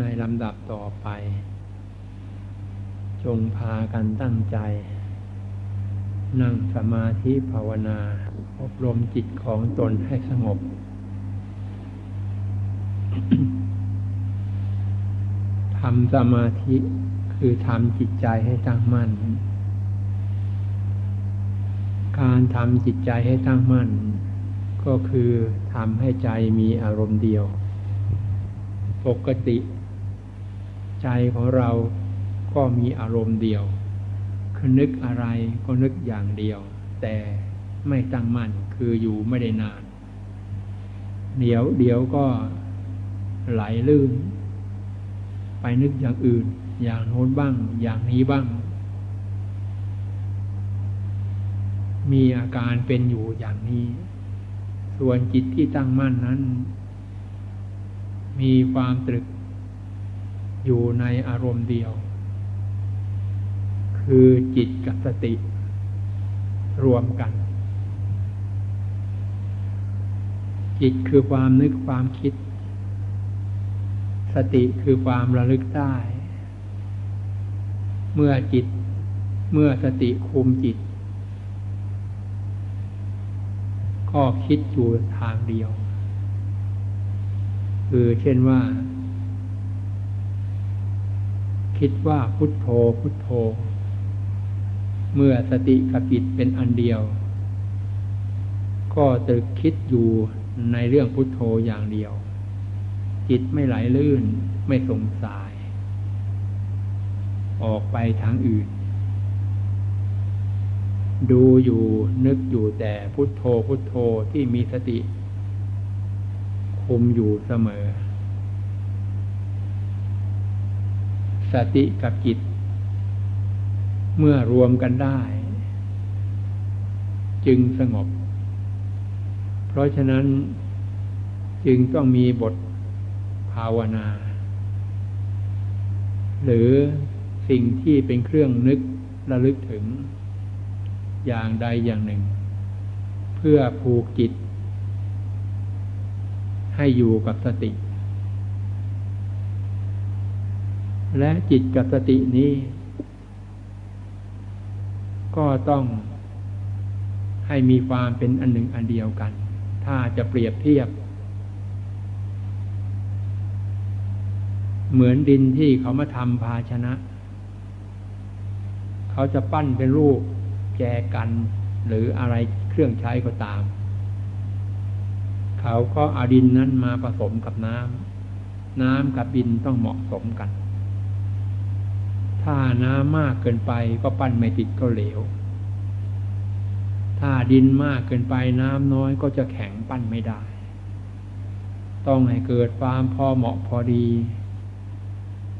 ในลำดับต่อไป จงพากันตั้งใจ นั่งสมาธิภาวนา อบรมจิตของตนให้สงบ ทำสมาธิคือทำจิตใจให้ตั้งมั่น การทำจิตใจให้ตั้งมั่น ก็คือทำให้ใจมีอารมณ์เดียว ปกติ ใจของเราก็มีอารมณ์เดียว คือนึกอะไรก็นึกอย่างเดียว แต่ไม่ตั้งมั่นคืออยู่ไม่ได้นาน เดี๋ยวเดี๋ยวก็ไหลลื่น ไปนึกอย่างอื่น อย่างโน้นบ้าง อย่างนี้บ้าง มีอาการเป็นอยู่อย่างนี้ ส่วนจิตที่ตั้งมั่นนั้น มีความตรึก อยู่ในอารมณ์เดียว คือจิตกับสติ รวมกัน จิตคือความนึกความคิด สติคือความระลึกได้ เมื่อจิต เมื่อสติคุมจิต ก็คิดอยู่ทางเดียว คือเช่นว่า คิดว่าพุทโธพุทโธ เมื่อสติกับจิตเป็นอันเดียว ก็จะคิดอยู่ในเรื่องพุทโธอย่างเดียว จิตไม่ไหลลื่นไม่สงสาย ออกไปทางอื่น ดูอยู่นึกอยู่แต่พุทโธพุทโธที่มีสติ คุมอยู่เสมอ สติกับจิต เมื่อรวมกันได้ จึงสงบ เพราะฉะนั้นจึงต้องมีบทภาวนา หรือสิ่งที่เป็นเครื่องนึกระลึกถึง อย่างใดอย่างหนึ่ง เพื่อผูกจิต ให้อยู่กับสติ และจิตกับสตินี้ ก็ต้องให้มีความเป็นอันหนึ่งอันเดียวกัน ถ้าจะเปรียบเทียบ เหมือนดินที่เขามาทำภาชนะ เขาจะปั้นเป็นรูปแจกัน หรืออะไรเครื่องใช้ก็ตาม เขาก็เอาดินนั้นมาผสมกับน้ำน้ำกับดินต้องเหมาะสมกัน ถ้าน้ำมากเกินไปก็ปั้นไม่ติดก็เหลว ถ้าดินมากเกินไปน้ำน้อยก็จะแข็งปั้นไม่ได้ ต้องให้เกิดความพอเหมาะพอดี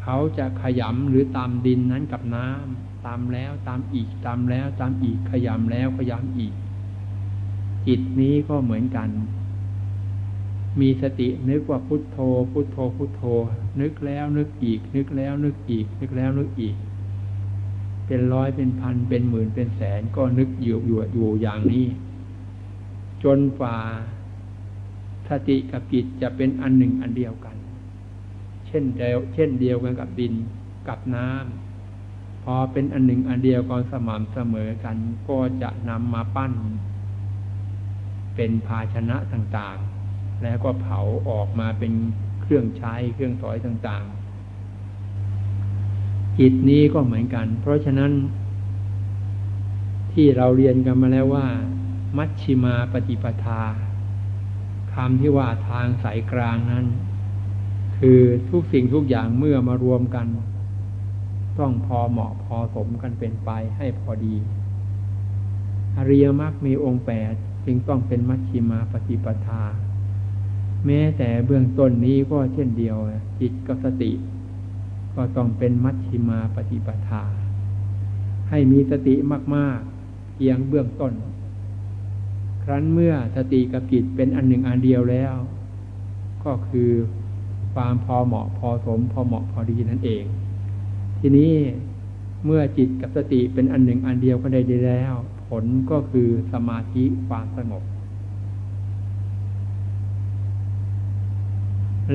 เขาจะขยำหรือตามดินนั้นกับน้ำตามแล้วตามอีกตามแล้วตามอีกขยำแล้วขยำอีก จิตนี้ก็เหมือนกัน มีสตินึกว่าพุทโธ พุทโธ พุทโธ นึกแล้วนึกอีก นึกแล้วนึกอีก นึกแล้วนึกอีก เป็นร้อยเป็นพันเป็นหมื่นเป็นแสนก็นึกอยู่อยู่อยู่อย่างนี้ จนฝ่าสติกับจิตจะเป็นอันหนึ่งอันเดียวกัน เช่นเดียวเช่นเดียวกันกับดินกับน้ำพอเป็นอันหนึ่งอันเดียวกันสม่ำเสมอกัน ก็จะนำมาปั้น เป็นภาชนะต่างๆ แล้วก็เผาออกมาเป็นเครื่องใช้เครื่องสอยต่างๆ จิตนี้ก็เหมือนกัน เพราะฉะนั้น ที่เราเรียนกันมาแล้วว่า มัชชิมาปฏิปทาคำที่ว่าทางสายกลางนั้น คือทุกสิ่งทุกอย่างเมื่อมารวมกัน ต้องพอเหมาะพอสมกันเป็นไปให้พอดีอริยมรรคมีองค์แปดจึงต้องเป็นมัชชิมาปฏิปทา แม้แต่เบื้องต้นนี้ก็เช่นเดียว จิตกับสติ ก็ต้องเป็นมัชชิมาปฏิปทา ให้มีสติมาก ๆเพียงเบื้องต้น ครั้นเมื่อสติกับจิตเป็นอันหนึ่งอันเดียวแล้ว ก็คือความพอเหมาะพอสม พอเหมาะพอดีนั่นเอง ทีนี้เมื่อจิตกับสติเป็นอันหนึ่งอันเดียวก็ได้ดีแล้ว ผลก็คือสมาธิความสงบ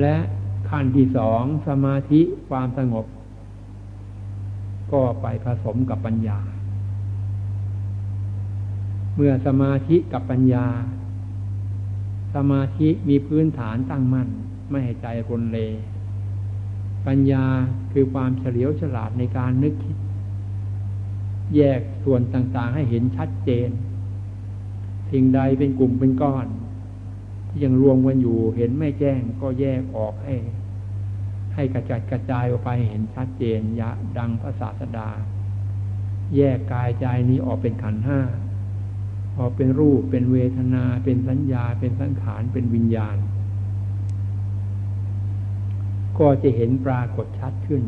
และขั้นที่สองสมาธิความสงบ ก็ไปผสมกับปัญญา เมื่อสมาธิกับปัญญา สมาธิมีพื้นฐานตั้งมั่น ไม่ให้ใจรนเล ปัญญาคือความเฉลียวฉลาดในการนึกคิด แยกส่วนต่างๆให้เห็นชัดเจนสิ่งใดเป็นกลุ่มเป็นก้อน ที่ยังรวมกันอยู่ เห็นไม่แจ้งก็แยกออกให้ ให้กระจัดกระจายออกไปเห็นชัดเจนยะดังพระศาสดา แยกกายใจนี้ออกเป็นขันห้าออกเป็นรูปเป็นเวทนา เป็นสัญญา เป็นสังขารเป็นวิญญาณ ก็จะเห็นปรากฏชัดขึ้น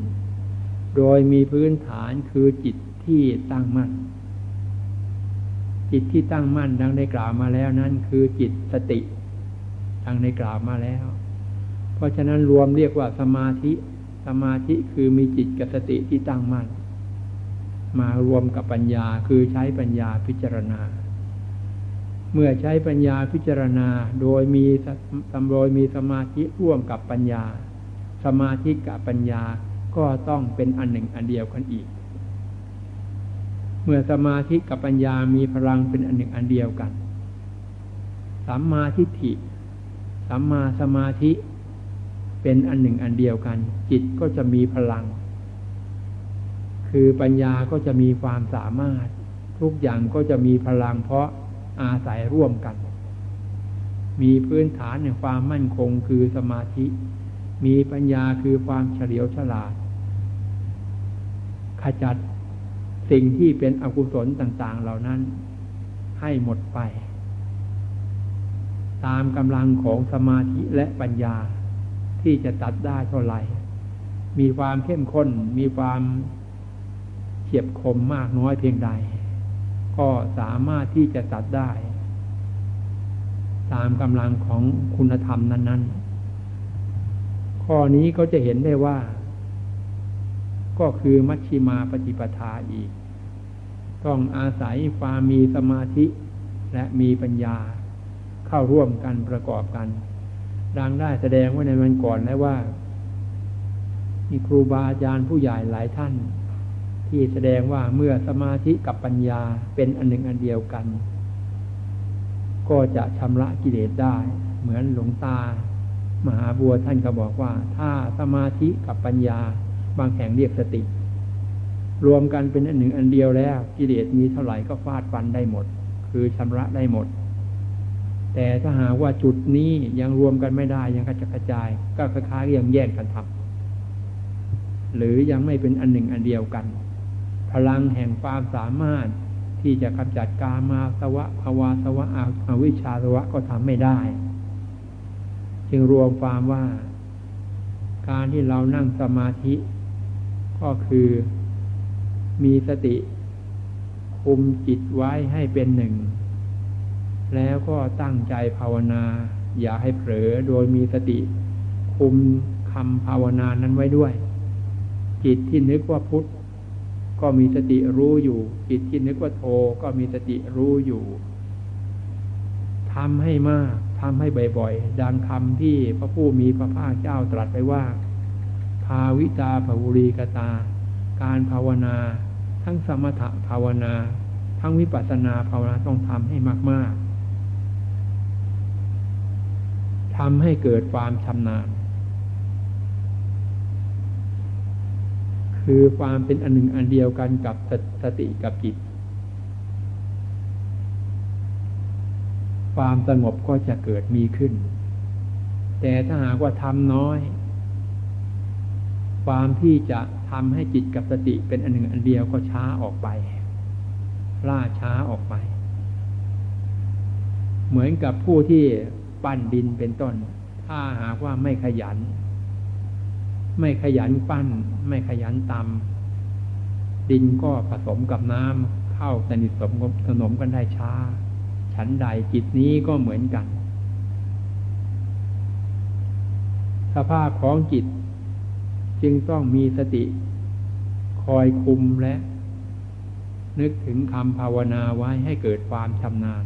โดยมีพื้นฐานคือจิตที่ตั้งมั่น จิตที่ตั้งมั่นดังได้กล่าวมาแล้วนั้นคือจิตสติ ดังในกล่าวมาแล้ว เพราะฉะนั้นรวมเรียกว่าสมาธิ สมาธิคือมีจิตกับสติที่ตั้งมั่น มารวมกับปัญญาคือใช้ปัญญาพิจารณา เมื่อใช้ปัญญาพิจารณาโดยมีสำโดยมีสมาธิร่วมกับปัญญา สมาธิกับปัญญาก็ต้องเป็นอันหนึ่งอันเดียวกันอีก เมื่อสมาธิกับปัญญามีพลังเป็นอันหนึ่งอันเดียวกันสัมมาทิฏฐิ สัมมาสมาธิเป็นอันหนึ่งอันเดียวกัน จิตก็จะมีพลัง คือปัญญาก็จะมีความสามารถ ทุกอย่างก็จะมีพลังเพราะอาศัยร่วมกัน มีพื้นฐานในความมั่นคงคือสมาธิ มีปัญญาคือความเฉลียวฉลาด ขจัดสิ่งที่เป็นอกุศลต่าง ๆ เหล่านั้นให้หมดไป ตามกำลังของสมาธิและปัญญาที่จะตัดได้เท่าไหร่ มีความเข้มข้น มีความเฉียบคมมากน้อยเพียงใด ก็สามารถที่จะตัดได้ ตามกำลังของคุณธรรมนั้น ๆ ข้อนี้ก็จะเห็นได้ว่า ก็คือมัชชิมาปฏิปทาอีก ต้องอาศัยความมีสมาธิและมีปัญญา เข้าร่วมกันประกอบกัน ดังได้แสดงไว้ในวันก่อนแล้วว่า มีครูบาอาจารย์ผู้ใหญ่หลายท่าน ที่แสดงว่าเมื่อสมาธิกับปัญญาเป็นอันหนึ่งอันเดียวกัน ก็จะชำระกิเลสได้ เหมือนหลวงตา มหาบัวท่านก็บอกว่า ถ้าสมาธิกับปัญญา บางแห่งเรียกสติ รวมกันเป็นอันหนึ่งอันเดียวแล้ว กิเลสมีเท่าไหร่ก็ฟาดฟันได้หมด คือชำระได้หมด แต่ถ้าหากว่าจุดนี้ยังรวมกันไม่ได้ยังกระจกระจาย ก็คล้ายๆยังแยกกันทำหรือยังไม่เป็นอันหนึ่งอันเดียวกัน พลังแห่งความสามารถที่จะกำจัดกามาสวะภาวาสวะอวิชชาสวะก็ทำไม่ได้ จึงรวมความว่า การที่เรานั่งสมาธิ ก็คือมีสติคุมจิตไว้ให้เป็นหนึ่ง แล้วก็ตั้งใจภาวนา อย่าให้เผลอโดยมีสติ คุมคำภาวนานั้นไว้ด้วย จิตที่นึกว่าพุทธก็มีสติรู้อยู่ จิตที่นึกว่าโทก็มีสติรู้อยู่ทำให้มากทำให้บ่อยๆดังคำที่พระผู้มีพระภาคเจ้าตรัสไปว่า ภาวิตาภาวุรีกตา การภาวนา ทั้งสมถภาวนา ทั้งวิปัสสนาภาวนาต้องทำให้มากๆ ทำให้เกิดความชำนาญ คือความเป็นอันหนึ่งอันเดียวกันกับสติกับจิต ความสงบก็จะเกิดมีขึ้น แต่ถ้าหากว่าทำน้อย ความที่จะทำให้จิตกับสติเป็นอันหนึ่งอันเดียวก็ช้าออกไป ล่าช้าออกไป เหมือนกับผู้ที่ ปั้นดินเป็นต้น ถ้าหากว่าไม่ขยัน ไม่ขยันปั้น ไม่ขยันตำดินก็ผสมกับน้ำเข้าสนิทสมสนมกันได้ช้า ฉันใดจิตนี้ก็เหมือนกัน สภาพของจิต จึงต้องมีสติ คอยคุมและ นึกถึงคำภาวนาไว้ให้เกิดความชำนาญ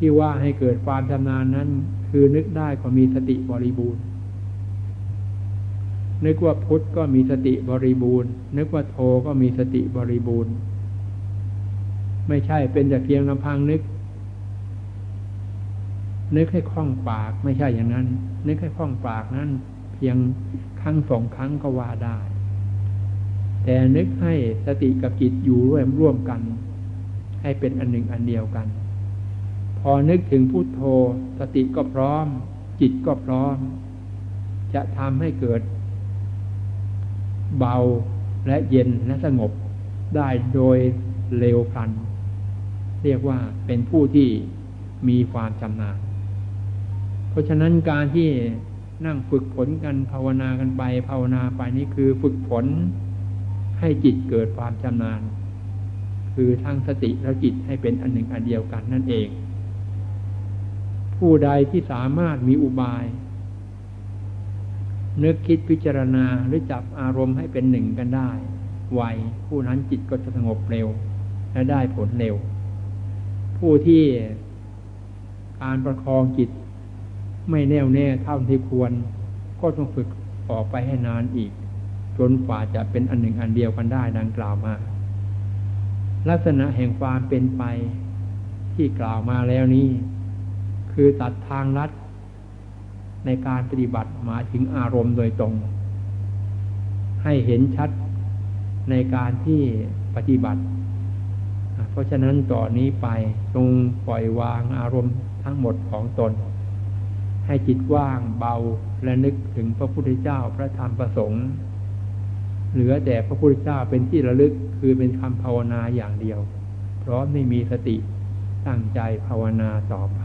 ที่ว่าให้เกิดความชำนาญนั้น คือนึกได้ก็มีสติบริบูรณ์ นึกว่าพุทธก็มีสติบริบูรณ์ นึกว่าโทก็มีสติบริบูรณ์ ไม่ใช่เป็นแต่เพียงลำพังนึก นึกให้คล่องปากไม่ใช่อย่างนั้น นึกให้คล่องปากนั้น เพียงครั้งสองครั้งก็ว่าได้ แต่นึกให้สติกับจิตอยู่ร่วมร่วมกัน ให้เป็นอันหนึ่งอันเดียวกัน พอนึกถึงพุโทโธสติก็พร้อม จิตก็พร้อม จะทำให้เกิด เบาและเย็นและสงบได้โดยเร็วพลัน เรียกว่าเป็นผู้ที่มีความชำนาญเพราะฉะนั้นการที่นั่งฝึกฝนกันภาวนากันไป ภาวนาไปนี่คือฝึกฝนให้จิตเกิดความชำนาญ คือทั้งสติและจิตให้เป็นอันหนึ่งอันเดียวกันนั่นเอง ผู้ใดที่สามารถมีอุบาย นึกคิดพิจารณาหรือจับอารมณ์ให้เป็นหนึ่งกันได้ ไวผู้นั้นจิตก็จะสงบเร็ว และได้ผลเร็ว ผู้ที่การประคองจิต ไม่แน่วแน่เท่าที่ควร ก็ต้องฝึกออกไปให้นานอีก จนกว่าจะเป็นอันหนึ่งอันเดียวกันได้ดังกล่าวมาลักษณะแห่งความเป็นไปที่กล่าวมาแล้วนี้ คือตัดทางลัดในการปฏิบัติมาถึงอารมณ์โดยตรง ให้เห็นชัดในการที่ปฏิบัติ เพราะฉะนั้นต่อนนี้ไปจงปล่อยวางอารมณ์ทั้งหมดของตน ให้จิตว่างเบาและนึกถึงพระพุทธเจ้าพระธรรมประสงค์ เหลือแต่พระพุทธเจ้าเป็นที่ระลึกคือเป็นคำภาวนาอย่างเดียว เพราะไม่มีสติตั้งใจภาวนาต่อไป